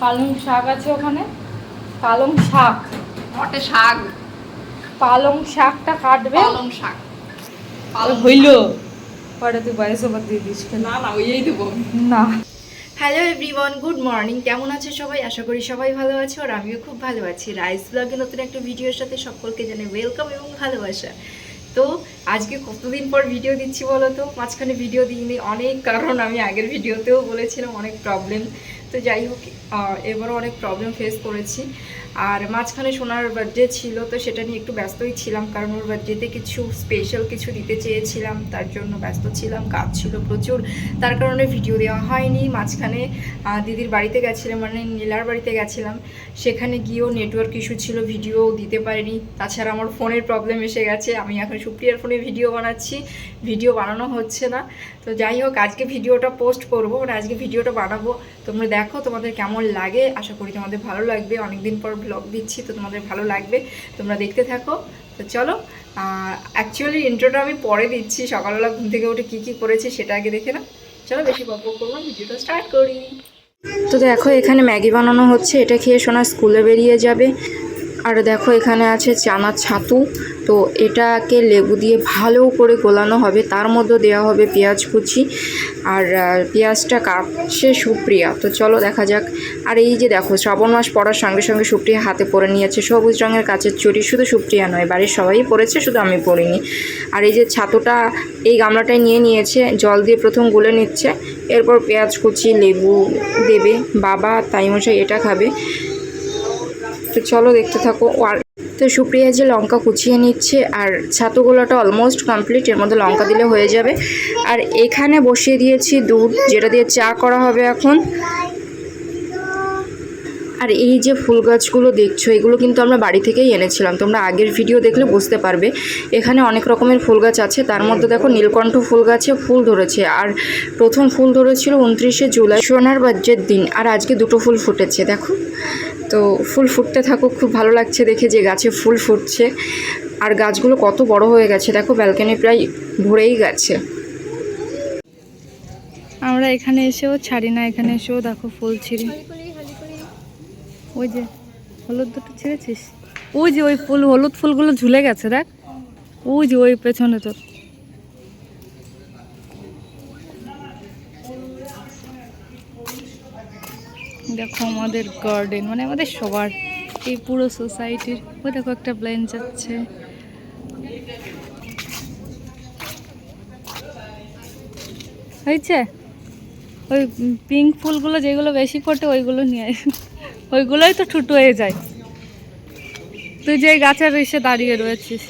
পালং শাক আছে ওখানে? পালং শাক। মটে শাক। পালং শাকটা কাটবে? পালং শাক। পালং হইল। পরে তুই বাইরে সবার দিয়ে দিস না না ওইই দেবো। না। হ্যালো এভরিওয়ান গুড মর্নিং কেমন আছে সবাই? আশা করি সবাই ভালো আছে আর আমিও খুব ভালো আছি। রাইস ব্লগে নতুন একটা ভিডিওর সাথে সকলকে জানাই ওয়েলকাম এবং ভালোবাসা। তো আজকে কতদিন পর ভিডিও দিচ্ছি বলো তো? মাঝখানে ভিডিও দিইনি। অনেক কারণ আমি আগের ভিডিওতেও বলেছিলাম অনেক প্রবলেম তো যাই হোক এবারও অনেক প্রবলেম ফেস করেছি। আর মাঝখানে সোনার বার্থডে ছিল, তো সেটা নিয়ে একটু ব্যস্তই ছিলাম, কারণ ওর বার্থডেতে কিছু স্পেশাল কিছু দিতে চেয়েছিলাম, তার জন্য ব্যস্ত ছিলাম, কাজ ছিল প্রচুর। তার কারণে ভিডিও দেওয়া হয়নি। মাঝখানে দিদির বাড়িতে গেছিলাম মানে নীলার বাড়িতে গেছিলাম। সেখানে গিয়েও নেটওয়ার্ক ইস্যু ছিল ভিডিও দিতে পারিনি। তাছাড়া আমার ফোনের প্রবলেম এসে গেছে, আমি এখন সুপ্রিয়ার ফোনে ভিডিও বানাচ্ছি। ভিডিও বানানো হচ্ছে না। তো যাই হোক, আজকে ভিডিওটা পোস্ট করব মানে আজকে ভিডিওটা বানাবো। তোমরা দেখো তোমাদের কেমন লাগে। আশা করি তোমাদের ভালো লাগবে। অনেকদিন পর ব্লগ দিচ্ছি, তো তোমাদের ভালো লাগবে। তোমরা দেখতে থাকো। তো চলো অ্যাকচুয়ালি ইন্ট্রোটা আমি পরে দিচ্ছি। সকালবেলা ঘুম থেকে উঠে কী কী করেছি সেটা আগে দেখে না চলো বেশি গল্প করব ভিডিওটা স্টার্ট করি। তো দেখো, এখানে ম্যাগি বানানো হচ্ছে। এটা খেয়ে সোনা স্কুলে বেরিয়ে যাবে। আর দেখো, এখানে আছে চানা ছাতু। তো এটাকে লেবু দিয়ে ভালো করে গোলানো হবে। তার মধ্যে দেওয়া হবে পেঁয়াজ কুচি। আর পেঁয়াজটা কাটছে সুপ্রিয়া। তো চলো দেখা যাক। আর এই যে দেখো, শ্রাবণ মাস পড়ার সঙ্গে সঙ্গে সুপ্রিয়া হাতে পরে নিয়েছে। সবুজ রঙের কাচের চুড়ি। শুধু সুপ্রিয়া নয়, বাড়ির সবাই পড়েছে শুধু আমি পড়িনি আর এই যে ছাতুটা এই গামলাটায় নিয়ে নিয়েছে, জল দিয়ে প্রথম গুলে নিচ্ছে। এরপর পেঁয়াজ কুচি, লেবু দেবে। বাবা তাই মশাই এটা খাবে। তো চলো দেখতে থাকো। আর তো সুপ্রিয়া যে লঙ্কা কুচিয়ে নিচ্ছে আর ছাতুগুলোটা অলমোস্ট কমপ্লিট এর মধ্যে লঙ্কা দিলে হয়ে যাবে। আর এখানে বসিয়ে দিয়েছি দুধ, যেটা দিয়ে চা করা হবে এখন। আর এই যে ফুল গাছগুলো দেখছ, এগুলো কিন্তু আমরা বাড়ি থেকেই এনেছিলাম। তোমরা আগের ভিডিও দেখলে বুঝতে পারবে। এখানে অনেক রকমের ফুল গাছ আছে। তার মধ্যে দেখো, নীলকণ্ঠ ফুল গাছে ফুল ধরেছে। আর প্রথম ফুল ধরেছিল উনত্রিশে জুলাই। সোনার বাজ্যের দিন। আর আজকে দুটো ফুল ফুটেছে, দেখো। তো ফুল ফুটতে থাকুক, খুব ভালো লাগছে দেখে যে গাছে ফুল ফুটছে। আর গাছগুলো কত বড় হয়ে গেছে, দেখো ব্যালকনি প্রায় ভরেই গেছে। আমরা এখানে এসেও ছাড়ি না এখানে এসেও, দেখো ফুল ছিঁড়ি। ওই যে, হলুদ দুটো ছিঁড়েছিস? ওই যে ওই ফুল, হলুদ ফুলগুলো ঝুলে গেছে, দেখ। ওই যে ওই পেছনে তোর। দেখো আমাদের গার্ডেন মানে আমাদের সবার, এই পুরো সোসাইটির ওই দেখো একটা প্লেন যাচ্ছে। হয়েছে? ওই পিঙ্ক ফুলগুলো যেগুলো বেশি ফোটে, ওইগুলো নিয়ে ওইগুলোই তো ঠুটো হয়ে যায়। তুই যে গাছের এসে দাঁড়িয়ে রয়েছিস।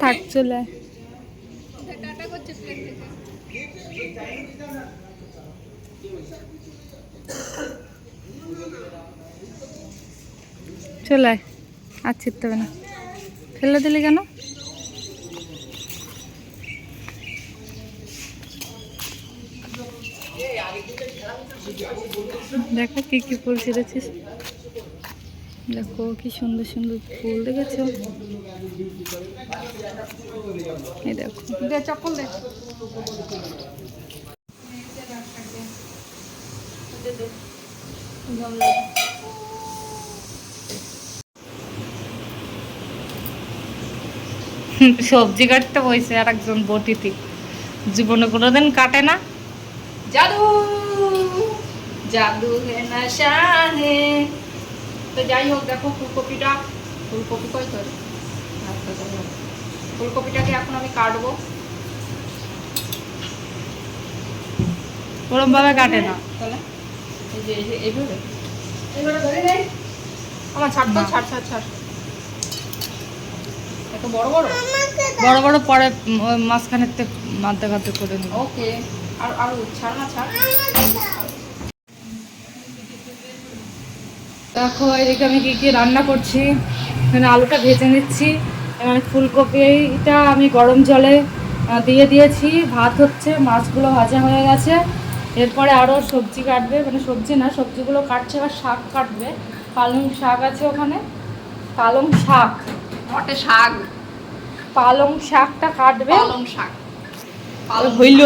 থাক, চলে। চলে আয়। আর ছিটতে হবে না। ফেলে দিলি কেন? দেখো কি কি ফুল ছিঁড়েছিস। দেখো কি সুন্দর সুন্দর ফুল দেখেছ। এই দেখো। দে চপ্পল দে। সবজি কাটতে বসে আর একজন বটিতে। জীবনে কোনোদিন কাটে না। জাদু জাদু হে নশা হে তো যাই হোক দেখো ফুলকপিটা। ফুলকপি কই তোর। ফুলকপিটাকে এখন আমি কাটবো। ওরম ভাবে কাটে না। তাহলে এই যে এইভাবে। এইভাবে ধরে নেই আমার ছাড় তো ছাড় ছাড় ছাড়। এত বড় বড়? বড় বড় পরে মাঝখানের থেকে মাধ্যে করে নিব। ওকে। আর আর ছাড় না ছাড়। দেখো এদিকে আমি কি কি রান্না করছি। এখানে আলুটা ভেজে নিচ্ছি। ফুলকপিটা আমি গরম জলে দিয়ে দিয়েছি। ভাত হচ্ছে মাছগুলো ভাজা হয়ে গেছে। এরপরে আরও সবজি কাটবে মানে সবজি না সবজিগুলো কাটছে আর শাক কাটবে। পালং শাক আছে ওখানে। পালং শাক। মটে শাক। পালং শাকটা কাটবে। পালং শাক। পালং হইল।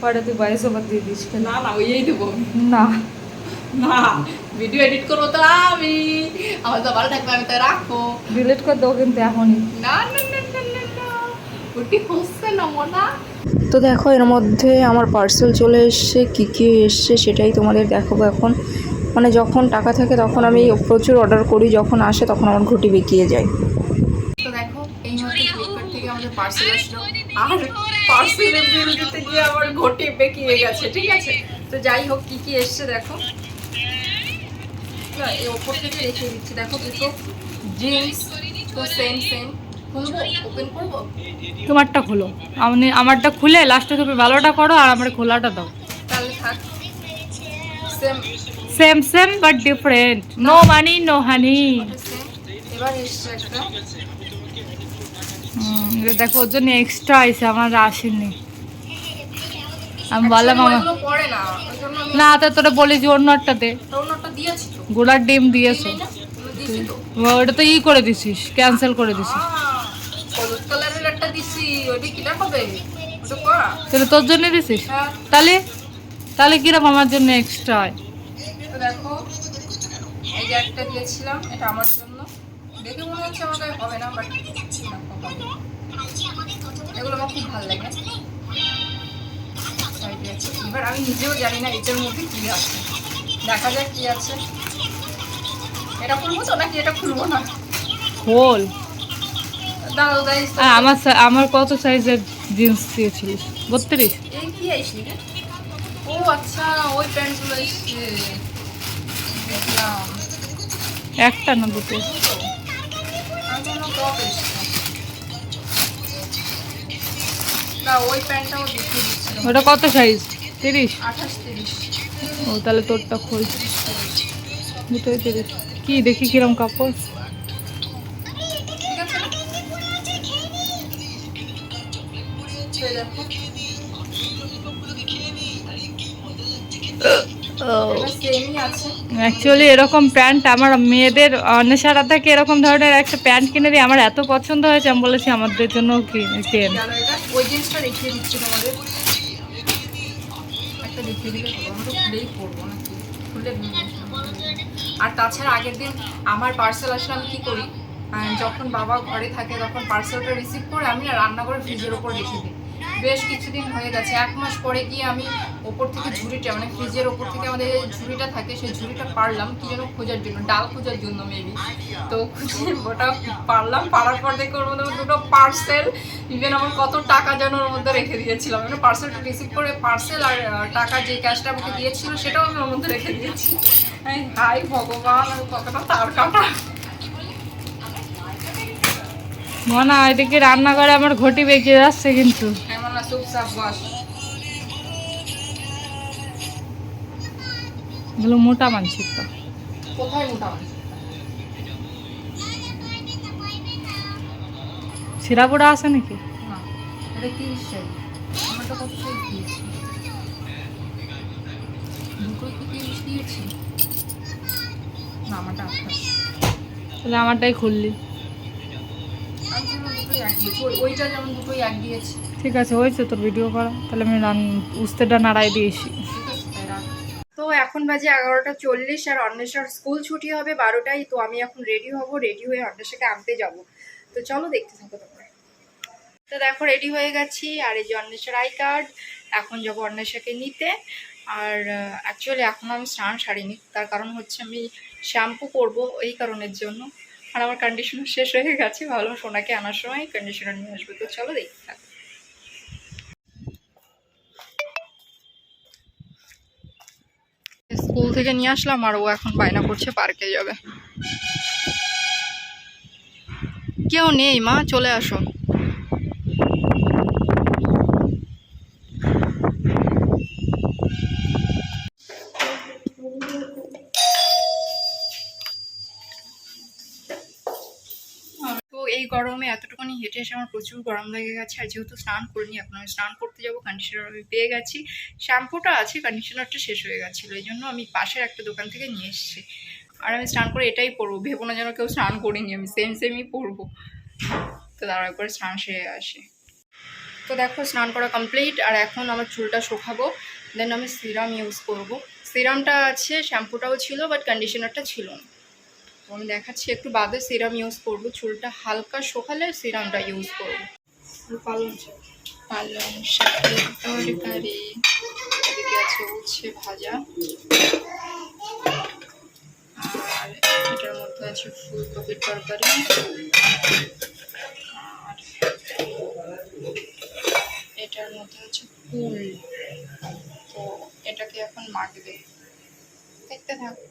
পরে তুই বয়স ওভার দিয়ে দিস? না না ওই দেবো। না। না ভিডিও এডিট করব তো আমি। আমার তো ভালো থাকবে আমি তো রাখব। ডিলিট করে দেবো কিন্তু এখনই। না না না না না না। ওটি হচ্ছে না মোনা। তো দেখো এর মধ্যে আমার পার্সেল চলে এসছে কী কী এসছে সেটাই তোমাদের দেখাবো এখন। মানে যখন টাকা থাকে তখন আমি প্রচুর অর্ডার করি যখন আসে তখন আমার ঘটি বেঁকিয়ে যায়। তো দেখো এই মুহূর্তে ফ্লিপকার্ট থেকে আমাদের পার্সেল আসলো। আর পার্সেলের বিল দিতে গিয়ে আমার ঘটি বেঁকিয়ে গেছে ঠিক আছে? তো যাই হোক কি কি এসছে দেখো। এই ওপর থেকে দিচ্ছি। দেখো দুটো জিন্স তো সেম সেম তোমারটা খোলো। আমি আমারটা খুলে লাস্টে তুমি ভালোটা করো আর আমার খোলাটা দাও। Same same but different no money no honey দেখো ওর জন্য এক্সট্রা আইসে আমার আসেনি। আমি বললাম আমার না। তো তোরা বলি যে অন্য একটা দে গোলার ডিম দিয়েছ। ওটা তো ই করে দিছিস ক্যান্সেল করে দিছিস। তাহলে তোর জন্য দিছিস? হ্যাঁ। তাহলে? তাহলে কীরকম আমার জন্য এক্সট্রা তো দেখো এই যে একটা দিয়েছিলাম এটা আমার জন্য। দেখে মনে হচ্ছে হবে না বাট এগুলো আমার খুব ভালো লাগে। এবার আমি নিজেও জানি না এটার মধ্যে কি আছে। দেখা যাক কি আছে। এটা খুলবো তো নাকি এটা খুলবো না? খোল। আমার আমার কত সাইজের জিন্স দিয়েছিলিস? বত্রিশ। এই কি আইসি ও আচ্ছা ওই প্যান্টগুলো এসছে একটা না দুটো? দুটো। আমি কোনো টপ এসছে না ওই প্যান্টটাও দেখিয়ে দিচ্ছিল ওটা কত সাইজ তিরিশ? আঠাশ তিরিশ। ও তাহলে তোরটা খোল। দুটোই তিরিশ কি দেখি কিরম কাপড়? অ্যাকচুয়ালি এরকম প্যান্ট আমার মেয়েদের অন্বেষারা থেকে এরকম ধরনের একটা প্যান্ট কিনে দিই আমার এত পছন্দ হয়েছে আমি বলেছি আমাদের জন্য কেন? ওই জিনিসটা দেখিয়ে দিচ্ছি তোমাদের। একটা দেখিয়ে দিলে আমরা খুলেই পড়ব নাকি? খুলে আর তাছাড়া আগের দিন আমার পার্সেল আসলে আমি কী করি? যখন বাবা ঘরে থাকে তখন পার্সেলটা রিসিভ করে আমি না রান্না করে ফ্রিজের ওপর রেখে দিই। বেশ কিছুদিন হয়ে গেছে। এক মাস পরে গিয়ে আমি ওপর থেকে ঝুড়িটা মানে ফ্রিজের ওপর থেকে আমাদের ঝুড়িটা থাকে সেই ঝুড়িটা পারলাম। কি যেন খোঁজার জন্য ডাল খোঁজার জন্য মেবি তো খুঁজে ওটা পারলাম পারার পর দেখে ওর মধ্যে দুটো পার্সেল ইভেন আমার কত টাকা যেন ওর মধ্যে রেখে দিয়েছিলাম। মানে পার্সেলটা রিসিভ করে পার্সেল আর টাকা যে ক্যাশটা আমাকে দিয়েছিল সেটাও আমি ওর মধ্যে রেখে দিয়েছি। হাই ভগবান আমি কতটা তার কাটা। মনা এদিকে রান্নাঘরে আমার ঘটি বেঁকে যাচ্ছে কিন্তু। না চুপচাপ বস এগুলো মোটা তো। কোথায় মোটামুটি ছিঁড়া পোড়া আছে নাকি? না এটা তিরিশ সাইজ আমারটা কত সাইজ দিয়েছি। দুটোই কি তিরিশ দিয়েছি? না আমারটা আঠাশ। তাহলে আমারটাই খুললি। আমি যেমন দুটোই এক দিয়েছি। ওই- ওইটা যেমন দুটোই এক দিয়েছি। ঠিক আছে, হয়েছে তোর ভিডিও করা। তাহলে আমি রান উস্তেটা নাড়াই দিয়েছি। তো এখন বাজে এগারোটা চল্লিশ আর অন্বেষার স্কুল ছুটি হবে বারোটায়, তো আমি এখন রেডি হব রেডি হয়ে অন্বেষাকে আনতে যাব। তো চলো দেখতে থাকো তোমরা। তো দেখো রেডি হয়ে গেছি, আর এই যে অন্বেষার আই কার্ড এখন যাব অন্বেষাকে নিতে। আর অ্যাকচুয়ালি এখন আমি স্নান সারিনি, তার কারণ হচ্ছে আমি শ্যাম্পু করব এই কারণের জন্য। আর আমার কন্ডিশনার শেষ হয়ে গেছে ভাবলাম সোনাকে আনার সময় কন্ডিশনার নিয়ে আসবে, তো চলো দেখতে থাকো। স্কুল থেকে নিয়ে আসলাম আর ও এখন বায়না করছে, পার্কে যাবে। কেউ নেই মা, চলে আসো তো এই গরমে এতটুকুনি হেঁটে এসে আমার প্রচুর গরম লেগে গেছে। আর যেহেতু স্নান করিনি, এখন আমি স্নান করতে যাব কন্ডিশনার আমি পেয়ে গেছি। শ্যাম্পুটা আছে কন্ডিশনারটা শেষ হয়ে গেছিল, এই জন্য আমি পাশের একটা দোকান থেকে নিয়ে এসেছি। আর আমি স্নান করে এটাই পরবো, ভেবো না যেন কেউ স্নান করিনি, আমি সেম সেমই পরবো। তো তারপর স্নান সেরে আসি। তো দেখো, স্নান করা কমপ্লিট আর এখন আমার চুলটা শুকাবো দেন আমি সিরাম ইউজ করব। সিরামটা আছে, শ্যাম্পুটাও ছিল বাট কন্ডিশনারটা ছিল না। আমি দেখাচ্ছি একটু বাদে সিরাম ইউজ করব চুলটা হালকা শুকালে সিরামটা ইউজ করব। পালং শাক? পালং শাকের তরকারি এদিকে আছে উচ্ছে ভাজা। আর এটার মধ্যে আছে ফুলকপির তরকারি। এটার মধ্যে হচ্ছে ফুল। তো এটাকে এখন মাখবে। দেখতে থাকো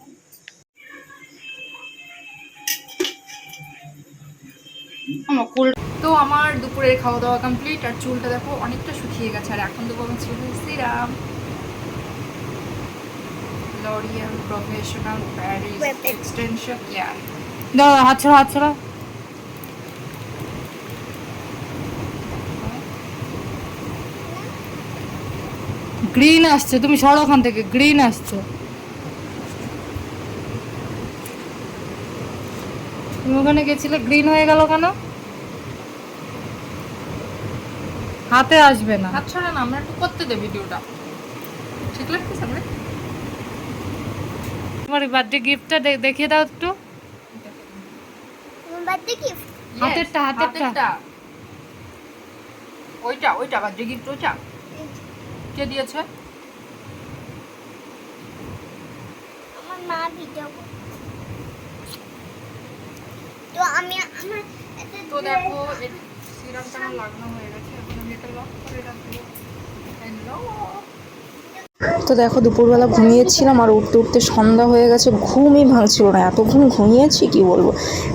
তো আমার দুপুরের খাওয়া দাওয়া কমপ্লিট আর চুলটা দেখো অনেকটা শুকিয়ে গেছে আর এখন দেবো আমার চুলে serum. L'Oreal professional Paris extension ইয়ার দাও হাত ছড়া হাত ছড়া। গ্রিন আসছে তুমি সরো ওখান থেকে গ্রিন আসছে। তুমি ওখানে গেছিলে গ্রিন হয়ে গেল কেন? হাতে আসবে না। হাত ছড়া না আমরা একটু করতে দে ভিডিওটা। ঠিক লাগতেছে আমরা তোমার বার্থডে গিফটটা দেখিয়ে দাও একটু। বার্থডে গিফট হাতেরটা, হাতেরটা। ওইটা ওইটা বার্থডে গিফট ওইটা। কে দিয়েছে? আমার মা ভিডিও তো আমি আমার তো দেখো সিরামটা আমার লাগানো হয়ে গেছে এখন আমি এটা লক করে রাখব। হ্যালো তো দেখো দুপুরবেলা ঘুমিয়েছিলাম আর উঠতে উঠতে সন্ধ্যা হয়ে গেছে ঘুমই ভাঙছিল না এত ঘুম ঘুমিয়েছি কি বলব?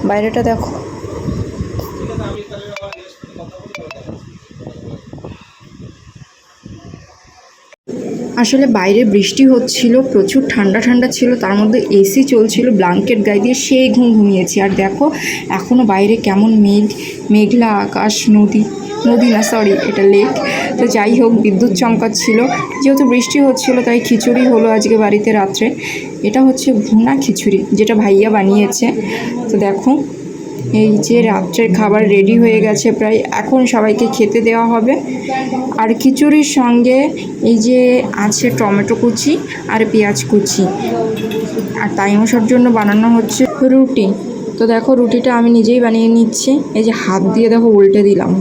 বাইরেটা দেখো। আসলে বাইরে বৃষ্টি হচ্ছিল, প্রচুর ঠান্ডা ঠান্ডা ছিল, তার মধ্যে এসি চলছিল, ব্ল্যাঙ্কেট গায়ে দিয়ে সেই ঘুম ঘুমিয়েছি। আর দেখো এখনও বাইরে কেমন মেঘ, মেঘলা আকাশ, নদী নদী না সরি এটা লেক তো যাই হোক, বিদ্যুৎ চমকাচ্ছিল। যেহেতু বৃষ্টি হচ্ছিল, তাই খিচুড়ি হলো আজকে বাড়িতে রাত্রে। এটা হচ্ছে ভুনা খিচুড়ি, যেটা ভাইয়া বানিয়েছে। তো দেখো এই যে রাত্রের খাবার রেডি হয়ে গেছে প্রায়, এখন সবাইকে খেতে দেওয়া হবে। আর খিচুড়ির সঙ্গে এই যে আছে টমেটো কুচি আর পেঁয়াজ কুচি। আর তাই মশার জন্য বানানো হচ্ছে রুটি। তো দেখো রুটিটা আমি নিজেই বানিয়ে নিচ্ছি। এই যে হাত দিয়ে দেখো উল্টে দিলাম।